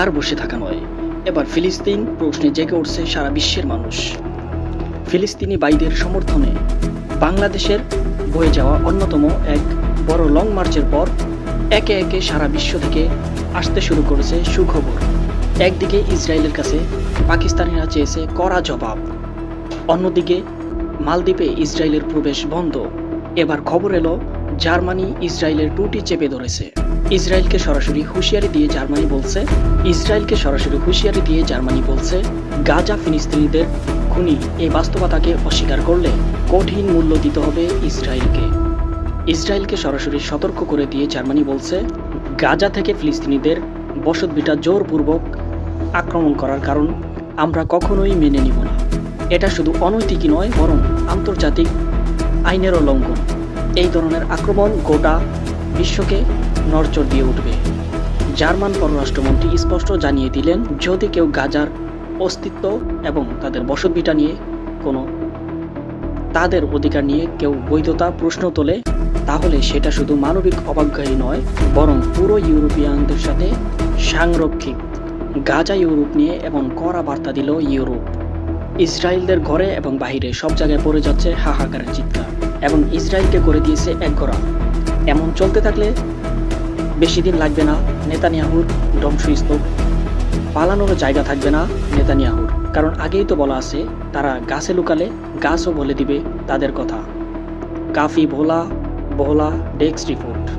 আর বসে থাকা নয়। এবার ফিলিস্তিন প্রশ্নে জেগে উঠছে সারা বিশ্বের মানুষ। ফিলিস্তিনি বাইদের সমর্থনে বাংলাদেশের বয়ে যাওয়া অন্যতম এক বড় লং মার্চের পর একে একে সারা বিশ্ব থেকে আসতে শুরু করেছে সুখবর। একদিকে ইসরায়েলের কাছে পাকিস্তানিরা চেয়েছে কড়া জবাব। অন্যদিকে মালদ্বীপে ইসরায়েলের প্রবেশ বন্ধ। এবার খবর এলো, জার্মানি ইসরায়েলের টুটি চেপে ধরেছে। ইসরায়েলকে সরাসরি হুঁশিয়ারি দিয়ে জার্মানি বলছে, ইসরায়েলকে সরাসরি হুঁশিয়ারি দিয়ে জার্মানি বলছে, গাজা ফিলিস্তিনিদের খুনি। এই বাস্তবতাকে অস্বীকার করলে কঠিন মূল্য দিতে হবে ইসরায়েলকে। ইসরায়েলকে সরাসরি সতর্ক করে দিয়ে জার্মানি বলছে, গাজা থেকে ফিলিস্তিনিদের বসতভিটা জোরপূর্বক আক্রমণ করার কারণ আমরা কখনোই মেনে নিব না। এটা শুধু অনৈতিকই নয়, বরং আন্তর্জাতিক আইনেরও লঙ্ঘন। এই ধরনের আক্রমণ গোটা বিশ্বকে নড়চড় দিয়ে উঠবে। জার্মান পররাষ্ট্রমন্ত্রী স্পষ্ট জানিয়ে দিলেন, যদি কেউ গাজার অস্তিত্ব এবং তাদের বসতভিটা নিয়ে কোনো তাদের অধিকার নিয়ে কেউ বৈধতা প্রশ্ন তোলে, তাহলে সেটা শুধু মানবিক অবজ্ঞাই নয়, বরং পুরো ইউরোপিয়ানদের সাথে সাংরক্ষিক গাজা ইউরোপ নিয়ে এবং কড়া বার্তা দিল ইউরোপ। ইসরায়েলদের ঘরে এবং বাইরে সব জায়গায় পড়ে যাচ্ছে হাহাকারের চিৎকার এবং ইসরায়েলকে করে দিয়েছে একগড়া। এমন চলতে থাকলে বেশি দিন লাগবে না। নেতানিয়াহুর ধ্বংসস্তূপ। পালানোর জায়গা থাকবে না নেতানিয়াহুর। কারণ আগেই তো বলা আছে, তারা গাছে লুকালে গাছও বলে দিবে তাদের কথা। Kafi Bhola Bhola desk report.